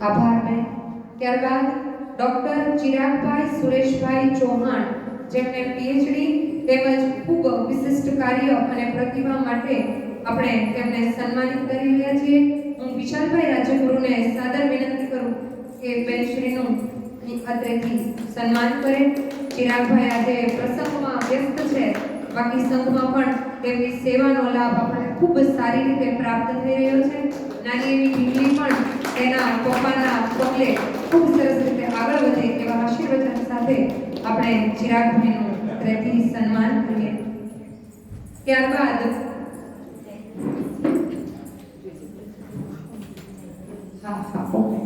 આભાર બેન ત્યારબાદ ડોક્ટર ચિરાગભાઈ સુરેશભાઈ ચૌહાણ, જેમને પીએચડી તેમજ ખૂબ વિશિષ્ટ કાર્ય અને પ્રતિભા માટે આપણે તેમને સન્માનિત કરી રહ્યા છીએ. હું વિશાલભાઈ રાજગુરુને સાદર વિનંતી કરું કે બેનશ્રીનું અત્રેથી સન્માન કરે. ચિરાગભાઈ આજે પ્રસંગમાં વ્યસ્ત છે. બાકી સંઘમાં પણ તેમની સેવાનો લાભ આપણને ખૂબ સારી રીતે પ્રાપ્ત થઈ રહ્યો છે. નાની એવી તેના પપ્પાના પગલે ખૂબ સરસ રીતે આગળ વધે એવા આશીર્વચન સાથે આપણે ચિરાગભાઈનું અત્રેથી સન્માન કરીએ ત્યારબાદ હા હા ઓકે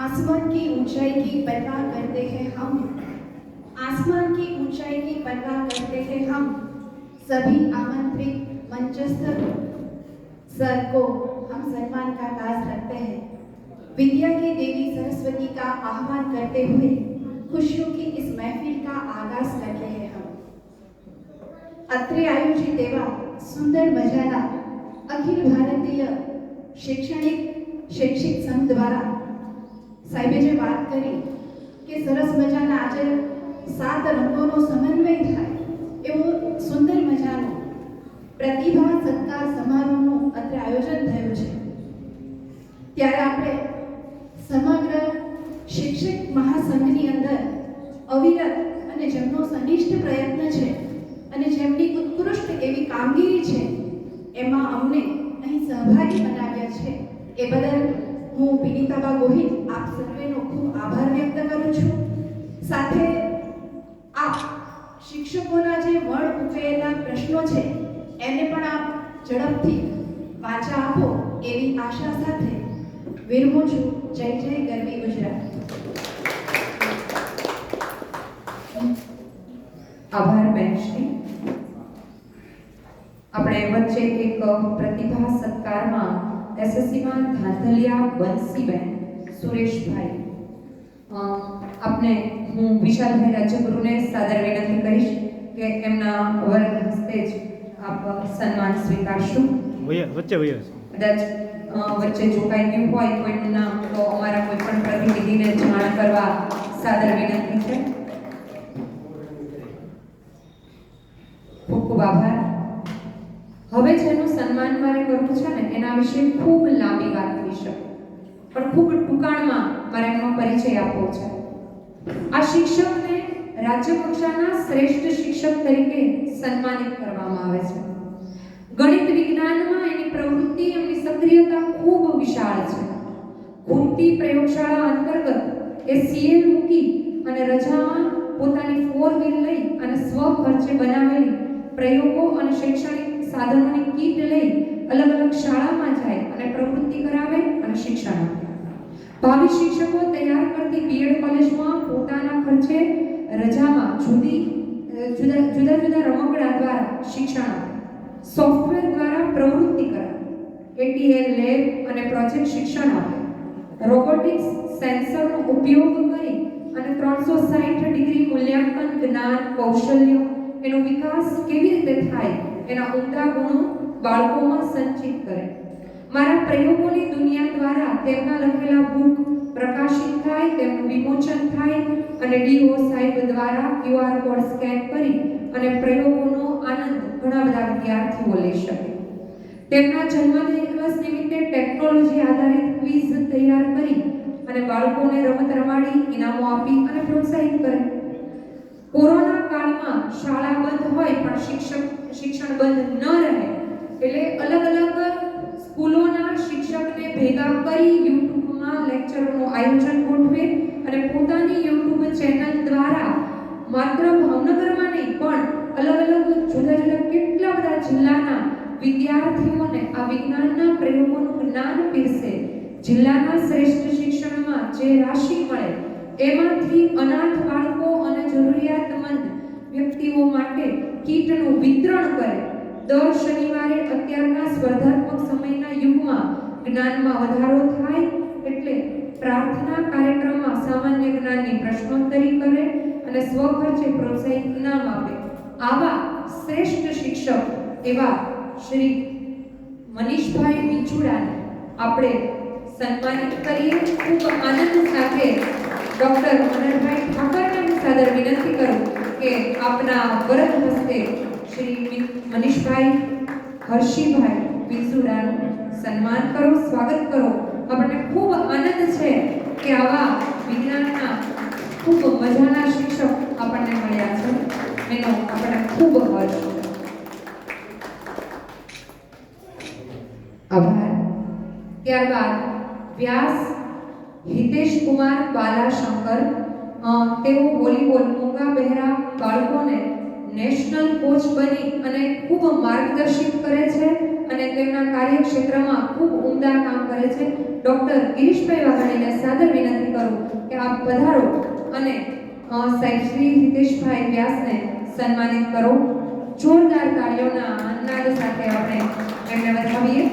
आसमान की ऊंचाई की परवाह करते हैं हम आसमान की ऊंचाई की परवाह करते हैं हम सभी आमंत्रित मंचस्थ सर को हम सम्मान का ताज रखते हैं विद्या की देवी सरस्वती का आह्वान करते हुए खुशियों की इस महफिल का आगाज करते हैं हम અત્રે આયોજિત એવા સુંદર મજાના અખિલ ભારતીય શૈક્ષણિક શૈક્ષિક સંઘ દ્વારા સાહેબે જે વાત કરી કે સરસ મજાના આજે સાત રંગોનો સમન્વય થાય એવો સુંદર મજાનો પ્રતિભા, સત્કાર સમારોહનું અત્રે આયોજન થયું છે. ત્યારે આપણે સમગ્ર શિક્ષક મહાસંઘની અંદર અવિરત અને જેમનો સનિષ્ઠ પ્રયત્ન છે અને જેમની ઉત્કૃષ્ટ એવી કામગીરી છે, એમાં અમને અહીં સહભાગી બનાવ્યા છે. એ બદલ હું વિનીતાબા ગોહિલ આપ સર્વેનો ખૂબ આભાર વ્યક્ત કરું છું. સાથે શિક્ષકોના જે વણ ઉકેલેલા પ્રશ્નો છે, એને પણ આપ ઝડપથી વાચા આપો એવી આશા સાથે વિરમું છું. જય જય ગરવી ગુજરાત. આભાર બેનશ્રી. આપણે વચ્ચે એક પ્રતિભા સત્કારમાં એસએસસીમાં ધાંધલિયા બંસીબેન, સુરેશભાઈ. આપને હું વિશાલભાઈ રાજ્યગુરુને સાદર વિનંતી કરીશ કે એમના વર્ગ હસ્તે જ આપ સન્માન સ્વીકારશો. વચ્ચે કદાચ વચ્ચે જોકાઈ ગયું હોય કોઈનું નામ તો અમારા કોઈ પણ પ્રતિનિધિને જાણ કરવા સાદર વિનંતી છે. ખૂબ ખૂબ આભાર. હવે જેનું સન્માન મારે કરવું છે ને એના વિશે ખૂબ લાંબી વાત થઈ શકે. પણ ખૂબ ટૂંકાણમાં મારે પરિચય આપવો છે. આ શિક્ષકને રાજ્ય કક્ષાના શ્રેષ્ઠ શિક્ષક તરીકે સન્માનિત કરવામાં આવે છે. ગણિત વિજ્ઞાનમાં એની પ્રવૃત્તિ, એમની સક્રિયતા ખૂબ વિશાળ છે. ઘૂમતી પ્રયોગશાળા અંતર્ગત એ સીએલ મૂકી અને રજામાં પોતાની ફોર વ્હીલ લઈ અને સ્વ ખર્ચે બનાવેલી પ્રયોગો અને શૈક્ષણિક સાધનોની કીટ લઈ અલગ અલગ શાળામાં જાય અને પ્રવૃત્તિ કરાવે અને શિક્ષણ આપે. ભાવિ શિક્ષકો તૈયાર કરતી બીએડ કોલેજમાં પોતાના ખર્ચે રજામાં જુદી જુદા જુદા જુદા રમકડા દ્વારા શિક્ષણ સોફ્ટવેર દ્વારા પ્રવૃત્તિ કરાવે. એટીએલ લેબ અને પ્રોજેક્ટ શિક્ષણ આપે. રોબોટિક્સ સેન્સરનો ઉપયોગ કરી અને ત્રણસો સાઠ ડિગ્રી મૂલ્યાંકન જ્ઞાન, કૌશલ્ય એનો વિકાસ કેવી રીતે થાય એના ઊંડા ગુણો બાળકોમાં સંચિત કરે. મારા પ્રયોગોની દુનિયા દ્વારા તેમના લખેલા બુક પ્રકાશિત થાય, તેમનું વિમોચન થાય અને ડીઓ સાહેબ દ્વારા ક્યુઆર કોડ સ્કેન કરી અને પ્રયોગોનો આનંદ ઘણા બધા વિદ્યાર્થીઓ લઈ શકે. તેમના જન્મદિવસ નિમિત્તે ટેકનોલોજી આધારિત ક્વિઝ તૈયાર કરી અને બાળકોને રમત રમાડી ઇનામો આપી અને પ્રોત્સાહિત કરે. કોરોના કાળમાં શાળા બંધ હોય પણ શિક્ષક શિક્ષણ બંધ ન રહે, એટલે અલગ અલગ સ્કૂલોના શિક્ષકને ભેગા કરી યુટ્યુબમાં લેક્ચરોનું આયોજન ગોઠવે અને પોતાની યુટ્યુબ ચેનલ દ્વારા માત્ર ભાવનગરમાં નહીં, પણ અલગ અલગ જુદા જુદા કેટલા બધા જિલ્લાના વિદ્યાર્થીઓને આ વિજ્ઞાનના પ્રયોગોનું જ્ઞાન પીરસે. જિલ્લાના શ્રેષ્ઠ શિક્ષણમાં જે રાશિ મળે, એમાંથી અનાથ બાળકો અને જરૂરિયાતમંદ વ્યક્તિઓ માટે કીટનું વિતરણ કરે. દર શનિવારે અત્યારના સ્પર્ધાત્મક સમયના યુગમાં જ્ઞાનમાં વધારો થાય એટલે પ્રાર્થના કાર્યક્રમમાં સામાન્ય જ્ઞાનની પ્રશ્નોત્તરી કરે અને સ્વખર્ચે પ્રોત્સાહિત ઇનામ આપે. આવા શ્રેષ્ઠ શિક્ષક એવા શ્રી મનીષભાઈ મિચુડાને આપણે સન્માનિત કરીએ. ખૂબ આનંદ સાથે ડૉક્ટર મનનભાઈ ઠાકરને સાદર વિનંતી કરું કે આપના વરદ હસ્તે શ્રી મનીષભાઈ હર્ષિભાઈ વિસુડાનું સન્માન કરો સ્વાગત કરો. આપણને ખૂબ આનંદ છે કે આવા વિજ્ઞાનના ખૂબ મજાના શિક્ષક આપણને મળ્યા છે. એનો આપણને ખૂબ હર્ષ. આભાર. ત્યારબાદ વ્યાસ હિતેશ કુમાર બાલાશંકર તેઓ વોલીબોલ મૂંગા બહેરા બાળકોને નેશનલ કોચ બની અને ખૂબ માર્ગદર્શિત કરે છે અને તેમના કાર્યક્ષેત્રમાં ખૂબ ઉમદા કામ કરે છે. ડોક્ટર ગિરીશભાઈ વાઘાણીને સાદર વિનંતી કરું કે આપ પધારો અને સાહેબ શ્રી હિતેશભાઈ વ્યાસને સન્માનિત કરો. જોરદાર તાળીઓના અન્નાદ સાથે આપણે એમને વધાવીએ.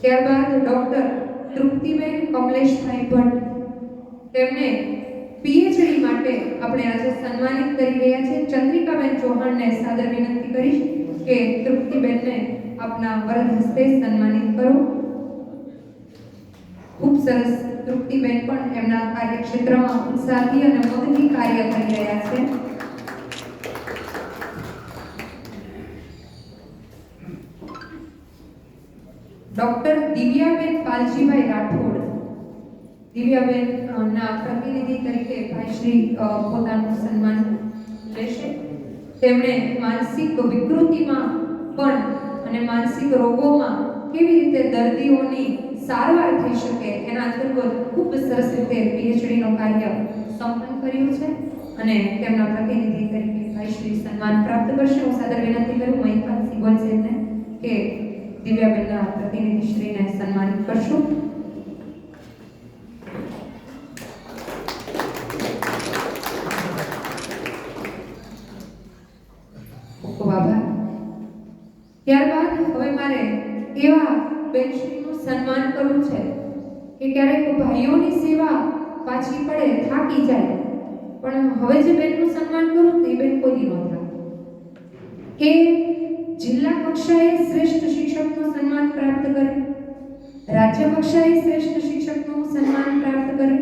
ત્યારબાદ ડોક્ટર કમલેશભાઈ ભટ્ટ, તેમને પીએચડી માટે આપણે આજે સન્માનિત કરી રહ્યા છે ચંદ્રિકાબેન ચૌહાણને સાદર વિનંતી કરીશ કે તૃપ્તિબેનને આપના વરદ હસ્તે સન્માનિત કરો. ખૂબ સરસ તૃપ્તિબેન પણ એમના કાર્યક્ષેત્રમાં ઉત્સાહથી અને મગથી કાર્ય કરી રહ્યા છે. ડોક્ટર દિવ્યાબેન પાલજીભાઈ રાઠોડ દિવ્યાબેન ના પ્રતિનિધિ તરીકે ભાઈ શ્રી અ, પોતાનું સન્માન લેશે. તેમણે માનસિક વિકૃતિમાં પણ અને માનસિક રોગોમાં કેવી રીતે દર્દીઓની સારવાર થઈ શકે એના અંતર્ગત ખૂબ સરસ રીતે પીએચડીનું કાર્ય સંપન્ન કર્યું છે અને તેમના પ્રતિનિધિ તરીકે ભાઈ શ્રી સન્માન પ્રાપ્ત કરશે. હું સાદર વિનંતી કરું મહિપાલ સિંગોલ કે દિવ્યાબેનના પ્રતિનિધિશ્રીને સન્માનિત કરશું. ત્યારબાદ હવે મારે એવા બેનશ્રીનું સન્માન કરવું છે કે ક્યારેક ભાઈઓની સેવા પાછી પડે, થાકી જાય. પણ હવે જે બેનનું સન્માન કરું તે બેન કોઈ ન એ જિલ્લા કક્ષાએ શ્રેષ્ઠ શિક્ષકનું સન્માન પ્રાપ્ત કરે, રાજ્ય કક્ષાએ શ્રેષ્ઠ શિક્ષકનું સન્માન પ્રાપ્ત કરે,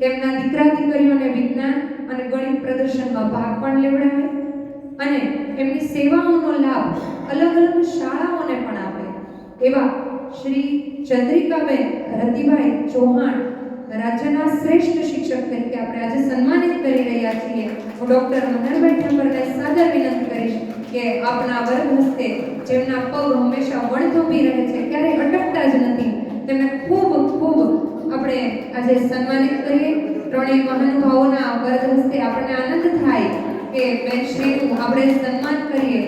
તેમના દીકરા દીકરીઓને વિજ્ઞાન અને ગણિત પ્રદર્શનમાં ભાગ પણ લેવડાવે અને એમની સેવાઓનો લાભ અલગ અલગ શાળાઓને પણ આપે. એવા શ્રી ચંદ્રિકાબેન રતિભાઈ ચૌહાણ રાજ્યના શ્રેષ્ઠ શિક્ષક તરીકે આપણે આજે સન્માનિત કરી રહ્યા છીએ. હું ડૉક્ટર મનહરભાઈ ઠાકરને સાદર વિનંતી કરીશ કે આપના વર્ગ હસ્તે જેમના પગ હંમેશા વણથંભી રહે છે, ક્યારેય અટકતા જ નથી, તેમને ખૂબ ખૂબ આપણે આજે સન્માનિત કરીએ. ત્રણેય મહાનુભાવોના વર્ગ હસ્તે આપણને આનંદ થાય. કે બેનશ્રીનું આપણે સન્માન કરીએ,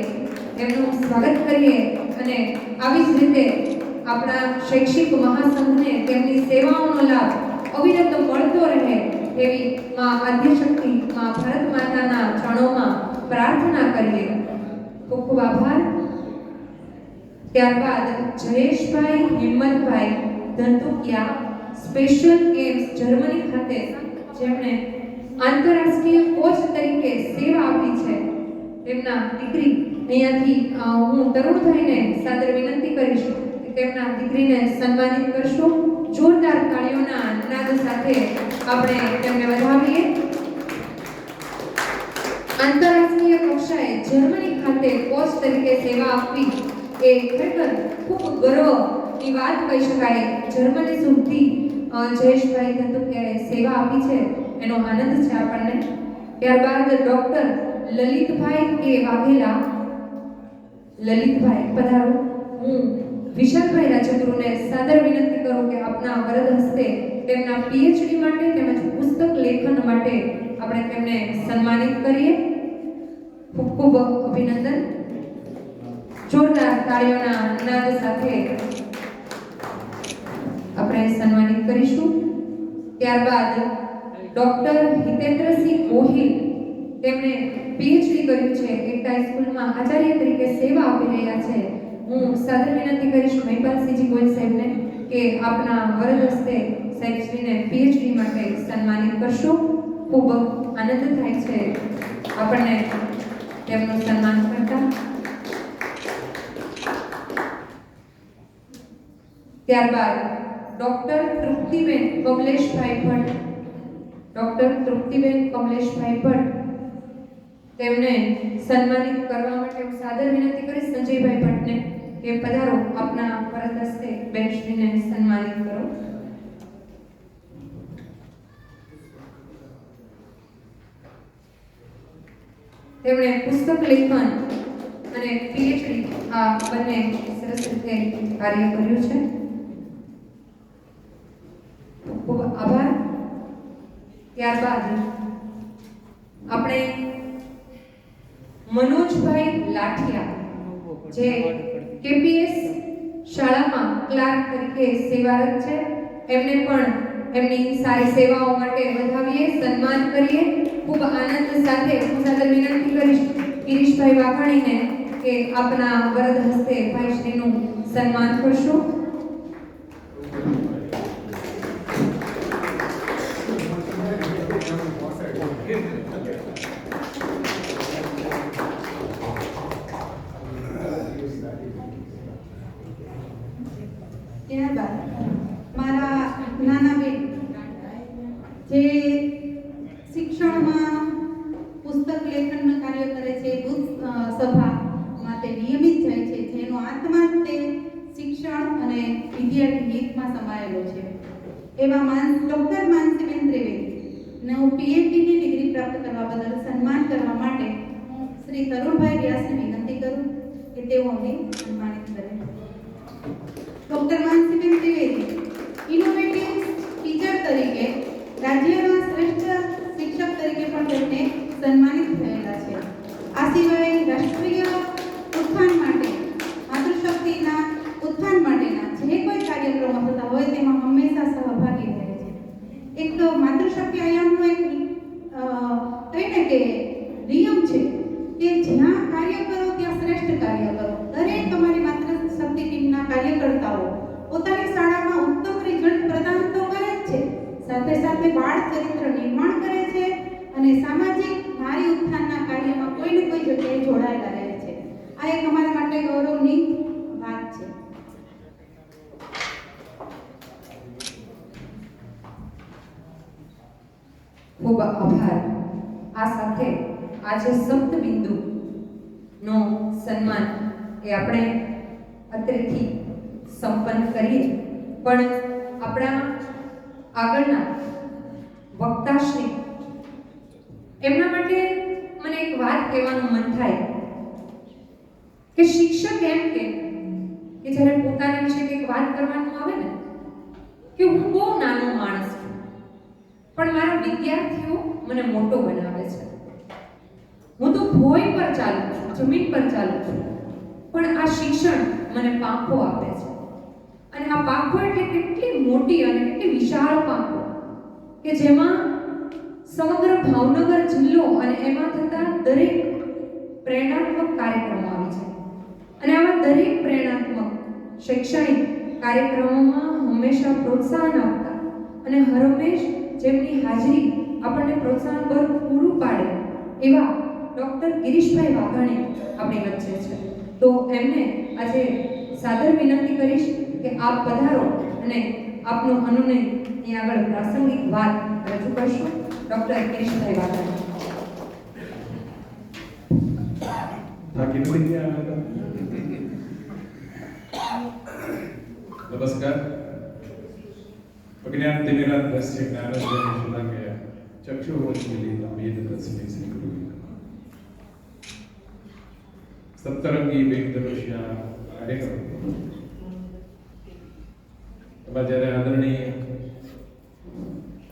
એમનું સ્વાગત કરીએ અને આવી જ રીતે આપણા શૈક્ષિક મહાસંઘને તેમની સેવાઓનો લાભ અવિરત મળતો રહે એવી માં આદ્યશક્તિ માં ભારત માતાના ચરણોમાં પ્રાર્થના કરીએ. ખૂબ ખૂબ આભાર. ત્યારબાદ Jayeshbhai Himmatbhai Dhantukiya special games Germany ખાતે જેમણે આંતરરાષ્ટ્રીય કોચ તરીકે સેવા આપી છે. તેમના દીકરી અહીંયાથી હું તરુણ થઈને સાદર વિનંતી કરીશ કે તેમના દીકરીને સન્માનિત કરશું. જોરદાર તાળીઓના નાદ સાથે આપણે તેમને વધાવીએ. આંતરરાષ્ટ્રીય કક્ષાએ જર્મની ખાતે કોચ તરીકે સેવા આપવી એ ખરેખર ખૂબ ગર્વની વાત કહી શકાય. જર્મની સુધી જયેશભાઈ ધંધુકિયાએ સેવા આપી છે. એનો આનંદ છે આપણને. ત્યારબાદ ડૉક્ટર લલિતભાઈ કે વાઘેલા લલિતભાઈ, પધારો. હું વિશાલભાઈ રાજગુરુને સાદર વિનંતી કરું કે આપના વરદ હસ્તે તેમના પીએચડી માટે તેમજ પુસ્તક લેખન માટે આપણે તેમને સન્માનિત કરીએ. ખૂબ ખૂબ અભિનંદન. જોરદાર તાળીઓના નાદ સાથે આપણે સન્માનિત કરીશું. ત્યારબાદ ડોક્ટર હિતેન્દ્રસિંહ ગોહિલ તેમણે પીએચડી કર્યું છે, એકતા હાઈસ્કૂલમાં આચાર્ય તરીકે સેવા આપી રહ્યા છે. હું સાદર વિનંતી કરીશ મહિપાલસિંહજી ગોહિલ સાહેબને કે આપના વરદ હસ્તે સાહેબશ્રીને પીએચડી માટે સન્માનિત કરશો. ખૂબ આનંદ થાય છે આપણને તેમનું સન્માન કરતા. ત્યારબાદ ડોક્ટર તૃપ્તિબેન કમલેશભાઈ ભટ્ટ ડોક્ટર તૃપ્તિબેન કમલેશભાઈ ભટ્ટ તેમને સન્માનિત કરવા માટે હું સાદર વિનંતી કરીશ સંજયભાઈ ભટ્ટને કે પધારો આપના પરત હસ્તે બેનશ્રીને સન્માનિત કરો. તેમણે પુસ્તક લેખન અને પીએચડી આ બંને સરસ રીતે કાર્ય કર્યું છે. ખૂબ આભાર. ત્યારબાદ આપણે મનોજભાઈ લાઠિયા જે કેપીએસ શાળામાં ક્લાર્ક તરીકે સેવારત છે. એમને પણ એમની સારી સેવાઓ માટે વધાવીએ, સન્માન કરીએ. ખૂબ આનંદ સાથે હું સાથે વિનંતી કરીશ ગિરીશભાઈ વાઘાણીને કે આપના વરદ હસ્તે ભાઈશ્રીનું સન્માન કરશું ત્યારબાદ મારા નાના બેન જે શિક્ષણમાં પુસ્તક લેખનનું કાર્ય કરે છે દૂધ અ, સભા માટે નિયમિત જાય છે જેનો આત્મા જ તે શિક્ષણ અને વિદ્યાર્થી ગીતમાં સમાયેલો છે. એવા માન, ડૉક્ટર માનસીબેન ત્રિવેદી ને હું પીએચડીની ડિગ્રી પ્રાપ્ત કરવા બદલ સન્માન કરવા માટે હું શ્રી તરુણભાઈ વ્યાસને વિનંતી કરું કે તેઓ અમને સન્માનિત કરે. Doctor Mansiben Trivedi innovative teacher તરીકે, રાજ્યના શ્રેષ્ઠ શિક્ષક તરીકે પણ તેમને સન્માનિત થયેલા છે આ સિવાય રાષ્ટ્રીય ઉત્થાન માટે માતૃશક્તિના ઉત્થાન માટેના જે કોઈ કાર્યક્રમો થતા હોય તેમાં હંમેશા સહભાગી રહે છે એક માતૃશક્તિ આયામનો એક કહીને કે નિયમ છે કે જ્યાં કાર્ય કરો, ત્યાં શ્રેષ્ઠ કાર્ય કરો. દરેક તમારી માત્ર શક્તિ ટીમના કાર્યકર્તાઓ પોતાની શાળામાં ઉત્તમ રિઝલ્ટ પ્રદાન તો કરે જ છે. સાથે સાથે બાળ ચરિત્ર નિર્માણ કરે છે અને સામાજિક નારી ઉત્થાનના કાર્યમાં કોઈ ને કોઈ જગ્યાએ જોડાયેલા રહે છે. આ એક અમારા માટે ગૌરવની વાત છે ખૂબ આભાર. આ સાથે આજે સપ્તબિંદુ નો સન્માન એ આપણે અત્રેથી સંપન્ન કરીએ. પણ આપણા આગળના વક્તાશ્રી એમના માટે મને એક વાત કહેવાનું મન થાય કે શિક્ષક એમ કે કે જ્યારે પોતાના વિશે કંઈક વાત કરવાનું આવે ને, કે હું બહુ નાનો માણસ પણ મારા વિદ્યાર્થીઓ મને મોટો બનાવે છે. હું તો ભોય પર ચાલું છું જમીન પર ચાલું છું પણ આ શિક્ષણ મને પાંખો આપે છે. અને આ પાંખો એટલે કેટલી મોટી અને કેટલી વિશાળ પાંખો. કે જેમાં સમગ્ર ભાવનગર જિલ્લો અને એમાં થતા દરેક પ્રેરણાત્મક કાર્યક્રમો આવે છે. અને આવા દરેક પ્રેરણાત્મક શૈક્ષણિક કાર્યક્રમોમાં હંમેશા પ્રોત્સાહન આપતા અને હરમેશ જેમની હાજરી આપણને પ્રોત્સાહન પર પૂરું પાડે એવા ડૉક્ટર ગિરીશભાઈ વાઘાણી આપણી વચ્ચે છે. તો એમને આજે સાદર વિનંતી કરીશ કે આપ પધારો અને આપનો અનુનય એ આગળ પ્રાસંગિક વાત રજૂ કરશો. ડૉક્ટર ગિરીશભાઈ વાઘાણી. નમસ્કાર. દિનેરાત દસ્ય જ્ઞાનસ્ય નિશુલાંગય ચક્ષુરોન્મિલિતમ વેદ તસ્મૈ શ્રી ગુરુવે નમઃ સપ્તરંગી વેદદૃશ્ય કાર્યક્રમ એમાં જ્યારે આદરણીય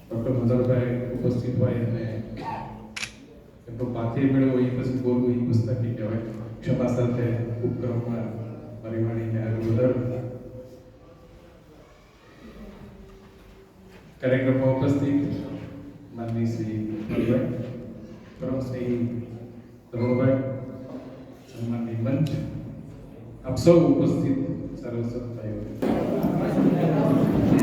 ડૉક્ટર મધરભાઈ ઉપસ્થિત હોય અને એમનો પાથે મેળવો એ પછી બોલવું એ પુસ્તકની કહેવાય ક્ષમા સાથે ઉપક્રમમાં વધારતા કાર્યક્રમમાં ઉપસ્થિત માનની શ્રી મણિભાઈ પરમ સ્નેહી ધરોભાઈ સન્માનની મંચ આપ સૌ ઉપસ્થિત સર્વ સંતાઈઓ